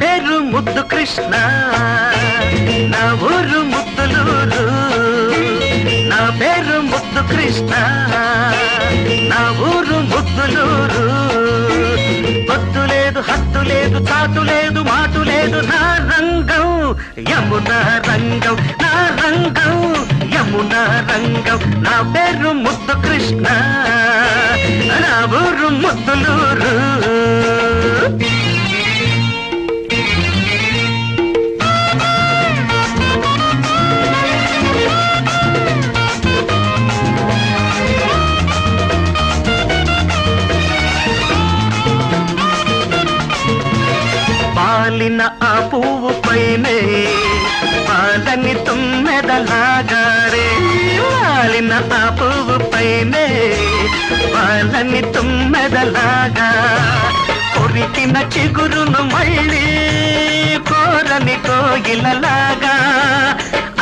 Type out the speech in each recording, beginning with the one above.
పేరు ముద్దు కృష్ణ. నా ఊరు ముద్దులూరు. నా పేరు ముద్దు కృష్ణ. నా ఊరు ముద్దులూరు. పొద్దు లేదు హత్తు లేదు చాటు లేదు మాటు లేదు నా రంగం యమున రంగం నా రంగం యమున రంగం. నా పేరు ముద్దు కృష్ణ. నా ఊరు ముద్దులూరు. పాలిన ఆ పువ్వు పైనే పాలని తుమ్మెదలాగారే పాలిన ఆ పువ్వు పైనే పాలని తుమ్మెదలాగా కొరికిన చిగురును మళ్ళీ కోరని కోగిలలాగా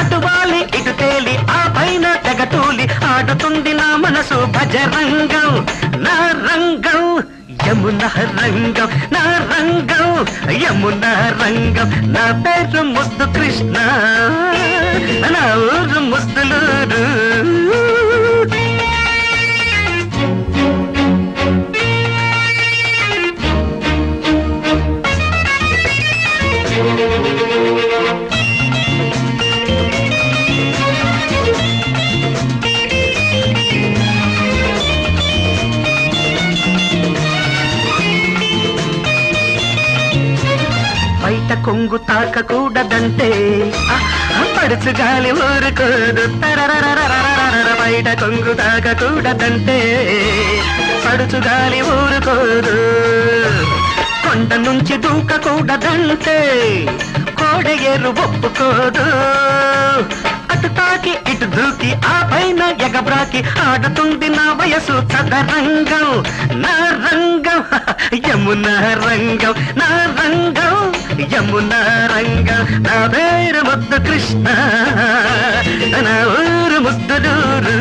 అటువాలి ఇటు తేలి ఆ పైన తెగటూలి ఆడుతుంది నా మనసు భజరంగం. యమున రంగం నా రంగం యమున రంగం నా పేరు ముద్దు కృష్ణ. కొంగు తాకకూడదంటే పరుచు గాలి ఊరుకోదు. బయట కొంగు తాకకూడదంటే పడుచు గాలి ఊరుకోదు. కొండ నుంచి దూకకూడదంటే కోడయేరు ఒప్పుకోదు. అటు తాకి ఇటు దూకి ఆ పైన ఎగబ్రాకి ఆడుతుంది నా వయసు చదరంగం. నా రంగం యమున రంగం నా రంగం. యమున రంగం నా పేరు ముద్దు కృష్ణ నా ఊరు ముద్దులూరు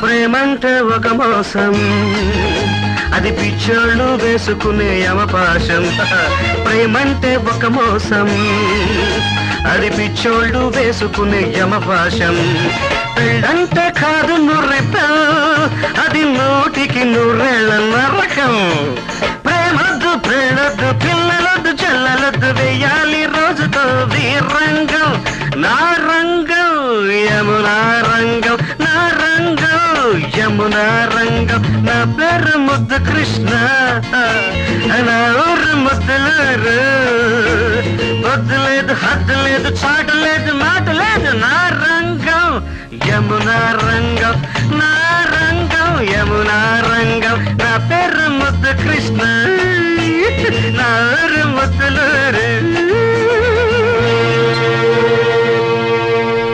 ప్రేమంటే ఒక మోసం. అది పిచ్చోళ్ళు వేసుకునే అవకాశం. ప్రేమంటే ఒక మోసం. అది పిచ్చోళ్ళు వేసుకునే యమపాశం పెళ్ళంటే కాదు నుర్రెప్ప అది నూటికి నూరేళ్ళ నరకం నా రంగం నా పేరు ముద్దు కృష్ణ. నా ఊరు ముద్దులూరు. పొద్దు లేదు హద్దు లేదు చాట లేదు మాట లేదు నా రంగం యమునా రంగం నా రంగం యమునా రంగం నా పేరు ముద్దు కృష్ణ. నా ఊరు ముద్దులూరు.